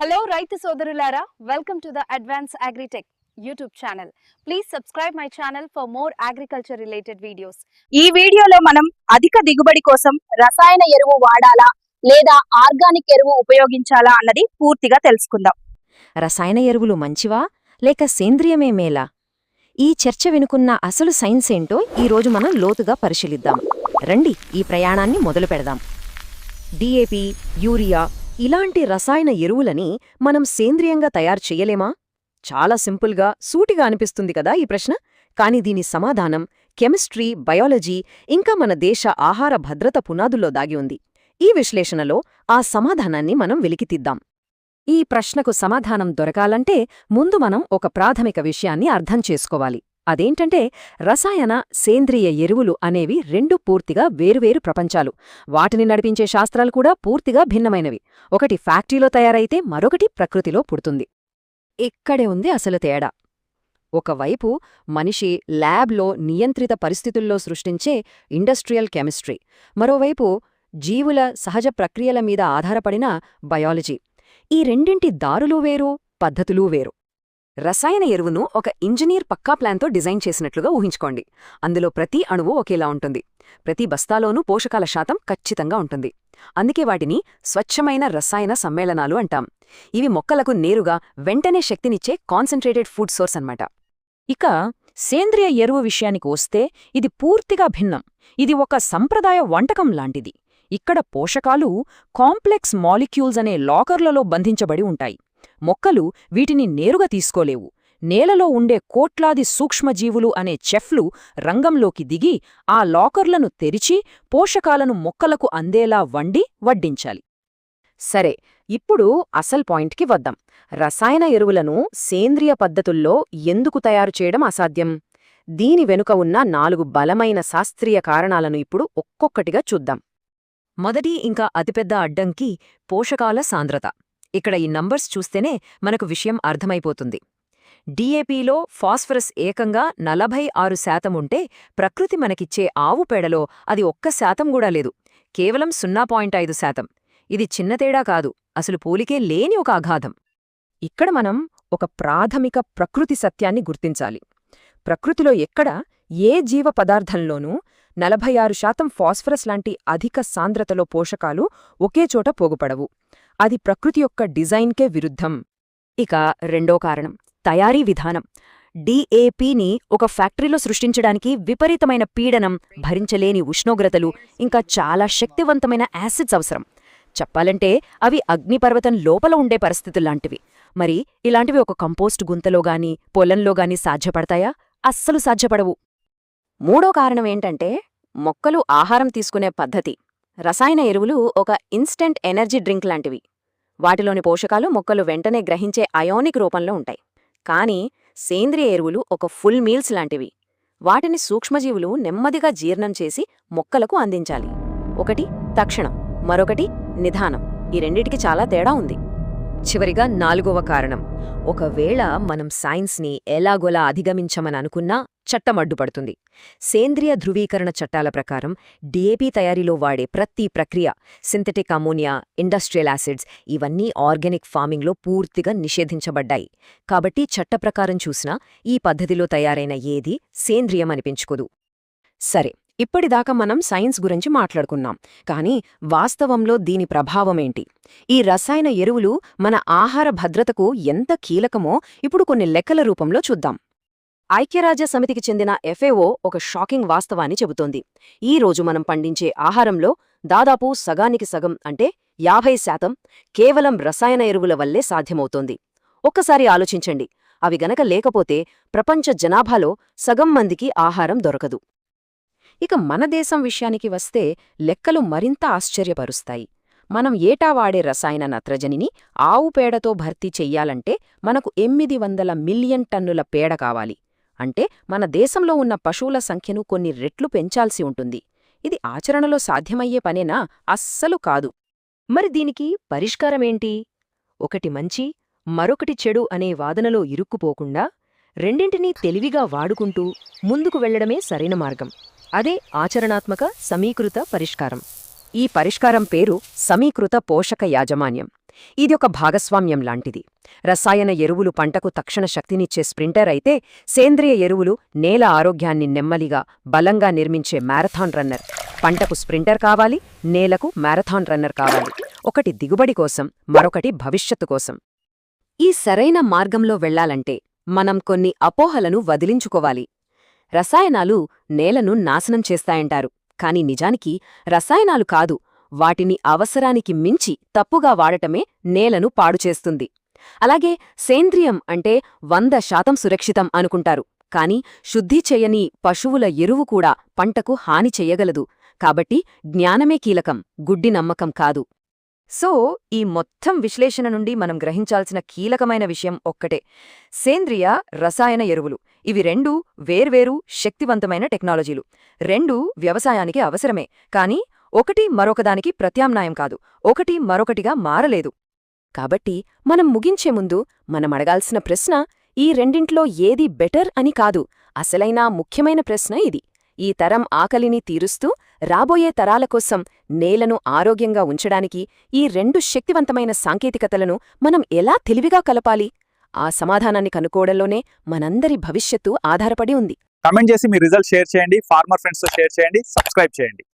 Hello రైతు సోదరులారా. Welcome to the advance agritech YouTube channel please subscribe my channel for more agriculture related videos ఈ వీడియోలో మనం అధిక దిగుబడి కోసం రసాయన ఎరువు వాడాలా లేదా ఆర్గానిక్ ఎరువు ఉపయోగించాలా అన్నది పూర్తిగా తెలుసుకుందాం. రసాయన ఎరువులు మంచివా లేక సేంద్రియమే మేలా? ఈ చర్చ వెనుకున్న అసలు సైన్స్ ఏంటో ఈరోజు మనం లోతుగా పరిశీలిద్దాం. రండి ఈ ప్రయాణాన్ని మొదలు పెడదాం డిఏపి యూరియా ఇలాంటి రసాయన ఎరువులని మనం సేంద్రియంగా తయారు చెయ్యలేమా చాలా సింపుల్గా సూటిగా అనిపిస్తుంది కదా ఈ ప్రశ్న. కాని దీని సమాధానం కెమిస్ట్రీ బయాలజీ ఇంకా మన దేశ ఆహార భద్రత పునాదుల్లో దాగి ఉంది. ఈ విశ్లేషణలో ఆ సమాధానాన్ని మనం వెలికితిద్దాం ఈ ప్రశ్నకు సమాధానం దొరకాలంటే ముందు మనం ఒక ప్రాథమిక విషయాన్ని అర్థం చేసుకోవాలి. అదేంటంటే రసాయన సేంద్రియ ఎరువులు అనేవి రెండు పూర్తిగా వేరువేరు ప్రపంచాలు. వాటిని నడిపించే శాస్త్రాలు కూడా పూర్తిగా భిన్నమైనవి. ఒకటి ఫ్యాక్టరీలో తయారైతే మరొకటి ప్రకృతిలో పుడుతుంది. ఇక్కడే ఉంది అసలు తేడా. ఒకవైపు మనిషి ల్యాబ్లో నియంత్రిత పరిస్థితుల్లో సృష్టించే ఇండస్ట్రియల్ కెమిస్ట్రీ. మరోవైపు జీవుల సహజ ప్రక్రియల మీద ఆధారపడిన బయాలజీ. ఈ రెండింటి దారులు వేరు పద్ధతులూ వేరు. రసాయన ఎరువును ఒక ఇంజనీర్ పక్కా ప్లాన్తో డిజైన్ చేసినట్లుగా ఊహించుకోండి. అందులో ప్రతి అణువు ఒకేలా ఉంటుంది. ప్రతి బస్తాలోనూ పోషకాల శాతం ఖచ్చితంగా ఉంటుంది. అందుకే వాటిని స్వచ్ఛమైన రసాయన సమ్మేళనాలు అంటాం. ఇవి మొక్కలకు నేరుగా వెంటనే శక్తినిచ్చే కాన్సన్ట్రేటెడ్ ఫుడ్ సోర్స్ అన్నమాట. ఇక సేంద్రియ ఎరువు విషయానికి వస్తే ఇది పూర్తిగా భిన్నం. ఇది ఒక సంప్రదాయ వంటకం లాంటిది. ఇక్కడ పోషకాలు కాంప్లెక్స్ మాలిక్యూల్స్ అనే లాకర్లలో బంధించబడి ఉంటాయి. మొక్కలు వీటిని నేరుగా తీసుకోలేవు. నేలలో ఉండే కోట్లాది సూక్ష్మజీవులు అనే చెఫ్లు రంగంలోకి దిగి ఆ లాకర్లను తెరిచి పోషకాలను మొక్కలకు అందేలా వండి వడ్డించాలి. సరే ఇప్పుడు అసల్ పాయింట్కి వద్దాం. రసాయన ఎరువులను సేంద్రియ పద్ధతుల్లో ఎందుకు తయారు చేయడం అసాధ్యం? దీని వెనుక ఉన్న నాలుగు బలమైన శాస్త్రీయ కారణాలను ఇప్పుడు ఒక్కొక్కటిగా చూద్దాం. మొదటి ఇంకా అతిపెద్ద అడ్డంకి పోషకాల సాంద్రత. ఇక్కడ ఈ నంబర్స్ చూస్తేనే మనకు విషయం అర్థమైపోతుంది. డిఏపిలో ఫాస్ఫరస్ ఏకంగా నలభై ఆరు శాతం ఉంటే ప్రకృతి మనకిచ్చే ఆవు పేడలో అది ఒక్క శాతం కూడా లేదు. కేవలం సున్నా పాయింట్ ఐదు శాతం. ఇది చిన్న తేడా కాదు. అసలు పోలికే లేని ఒక అగాధం ఇక్కడ మనం ఒక ప్రాథమిక ప్రకృతి సత్యాన్ని గుర్తించాలి. ప్రకృతిలో ఎక్కడ ఏ జీవ పదార్థంలోనూ నలభై ఆరు శాతం ఫాస్ఫరస్ లాంటి అధిక సాంద్రతలో పోషకాలు ఒకేచోట పోగుపడవు. అది ప్రకృతి యొక్క డిజైన్కే విరుద్ధం. ఇక రెండో కారణం తయారీ విధానం. డిఏపిని ఒక ఫ్యాక్టరీలో సృష్టించడానికి విపరీతమైన పీడనం భరించలేని ఉష్ణోగ్రతలు ఇంకా చాలా శక్తివంతమైన యాసిడ్స్ అవసరం. చెప్పాలంటే అవి అగ్నిపర్వతం లోపల ఉండే పరిస్థితుల్లాంటివి. మరి ఇలాంటివి ఒక కంపోస్ట్ గుంతలోగాని పొలంలోగాని సాధ్యపడతాయా? అస్సలు సాధ్యపడవు. మూడో కారణమేంటంటే మొక్కలు ఆహారం తీసుకునే పద్ధతి. రసాయన ఎరువులు ఒక ఇన్స్టెంట్ ఎనర్జీ డ్రింక్ లాంటివి. వాటిలోని పోషకాలు మొక్కలు వెంటనే గ్రహించే అయోనిక్ రూపంలో ఉంటాయి. కానీ సేంద్రియ ఎరువులు ఒక ఫుల్ మీల్స్ లాంటివి. వాటిని సూక్ష్మజీవులు నెమ్మదిగా జీర్ణం చేసి మొక్కలకు అందించాలి. ఒకటి తక్షణం మరొకటి నిధానం ఈ రెండిటికి చాలా తేడా ఉంది. చివరిగా నాలుగవ కారణం. ఒకవేళ మనం సైన్స్ని ఎలాగోలా అధిగమించమని అనుకున్నా చట్టం అడ్డుపడుతుంది. సేంద్రియ ధృవీకరణ చట్టాల ప్రకారం డిఏపి తయారీలో వాడే ప్రతి ప్రక్రియ సింథటిక్ అమోనియా ఇండస్ట్రియల్ యాసిడ్స్ ఇవన్నీ ఆర్గానిక్ ఫార్మింగ్లో పూర్తిగా నిషేధించబడ్డాయి. కాబట్టి చట్ట ప్రకారం చూసినా ఈ పద్ధతిలో తయారైన ఏదీ సేంద్రియం అనిపించుకోదు. సరే ఇప్పటిదాకా మనం సైన్స్ గురించి మాట్లాడుకున్నాం. కానీ వాస్తవంలో దీని ప్రభావమేంటి? ఈ రసాయన ఎరువులు మన ఆహార భద్రతకు ఎంత కీలకమో ఇప్పుడు కొన్ని లెక్కల రూపంలో చూద్దాం. ఐక్యరాజ్య సమితికి చెందిన ఎఫ్ఏఓ ఒక షాకింగ్ వాస్తవాన్ని చెబుతోంది. ఈ రోజు మనం పండించే ఆహారంలో దాదాపు సగానికి సగం అంటే యాభై శాతం కేవలం రసాయన ఎరువుల వల్లే సాధ్యమవుతోంది. ఒక్కసారి ఆలోచించండి. అవి గనక లేకపోతే ప్రపంచ జనాభాలో సగం మందికి ఆహారం దొరకదు. ఇక మన దేశం విషయానికి వస్తే లెక్కలు మరింత ఆశ్చర్యపరుస్తాయి. మనం ఏటా వాడే రసాయన నత్రజనిని ఆవు పేడతో భర్తీ చెయ్యాలంటే మనకు ఎనిమిది వందల మిలియన్ టన్నుల పేడ కావాలి. అంటే మన దేశంలో ఉన్న పశువుల సంఖ్యను కొన్ని రెట్లు పెంచాల్సి ఉంటుంది. ఇది ఆచరణలో సాధ్యమయ్యే పనేనా? అస్సలు కాదు. మరి దీనికి పరిష్కారమేంటి? ఒకటి మంచి మరొకటి చెడు అనే వాదనలో ఇరుక్కుపోకుండా రెండింటినీ తెలివిగా వాడుకుంటూ ముందుకు వెళ్ళడమే సరైన మార్గం. అదే ఆచరణాత్మక సమీకృత పరిష్కారం. ఈ పరిష్కారం పేరు సమీకృత పోషక యాజమాన్యం. ఇది ఒక భాగస్వామ్యం లాంటిది. రసాయన ఎరువులు పంటకు తక్షణ శక్తినిచ్చే స్ప్రింటర్ అయితే సేంద్రియ ఎరువులు నేల ఆరోగ్యాన్ని నెమ్మలిగా బలంగా నిర్మించే మ్యారథాన్ రన్నర్. పంటకు స్ప్రింటర్ కావాలి నేలకు మ్యారథాన్ రన్నర్ కావాలి. ఒకటి దిగుబడి కోసం మరొకటి భవిష్యత్తు కోసం. ఈ సరైన మార్గంలో వెళ్ళాలంటే మనం కొన్ని అపోహలను వదిలించుకోవాలి. రసాయనాలు నేలను నాశనం చేస్తాయంటారు. కాని నిజానికి రసాయనాలు కాదు వాటిని అవసరానికి మించి తప్పుగా వాడటమే నేలను పాడుచేస్తుంది అలాగే సేంద్రియం అంటే వంద శాతం సురక్షితం అనుకుంటారు. కాని శుద్ధి చేయని పశువుల ఎరువు కూడా పంటకు హాని చెయ్యగలదు కాబట్టి జ్ఞానమే కీలకం గుడ్డి నమ్మకం కాదు. సో ఈ మొత్తం విశ్లేషణ నుండి మనం గ్రహించాల్సిన కీలకమైన విషయం ఒక్కటే. సేంద్రియ రసాయన ఎరువులు. ఇవి రెండూ వేర్వేరు శక్తివంతమైన టెక్నాలజీలు. రెండూ వ్యవసాయానికి అవసరమే. కానీ ఒకటి మరొకదానికి ప్రత్యామ్నాయం కాదు. ఒకటి మరొకటిగా మారలేదు. కాబట్టి మనం ముగించే ముందు మనం అడగాల్సిన ప్రశ్న ఈ రెండింట్లో ఏది బెటర్ అని కాదు. అసలైన ముఖ్యమైన ప్రశ్న ఇది. ఈ తరం ఆకలిని తీరుస్తూ రాబోయే తరాల కోసం నేలను ఆరోగ్యంగా ఉంచడానికి ఈ రెండు శక్తివంతమైన సాంకేతికతలను మనం ఎలా తెలివిగా కలపాలి? ఆ సమాధానాన్ని కనుక్కోవడంలోనే మనందరి భవిష్యత్తు ఆధారపడి ఉంది. కమెంట్ చేసి మీ రిజల్ట్ షేర్ చేయండి. ఫార్మర్ ఫ్రెండ్స్తో షేర్ చేయండి. సబ్స్క్రైబ్ చేయండి.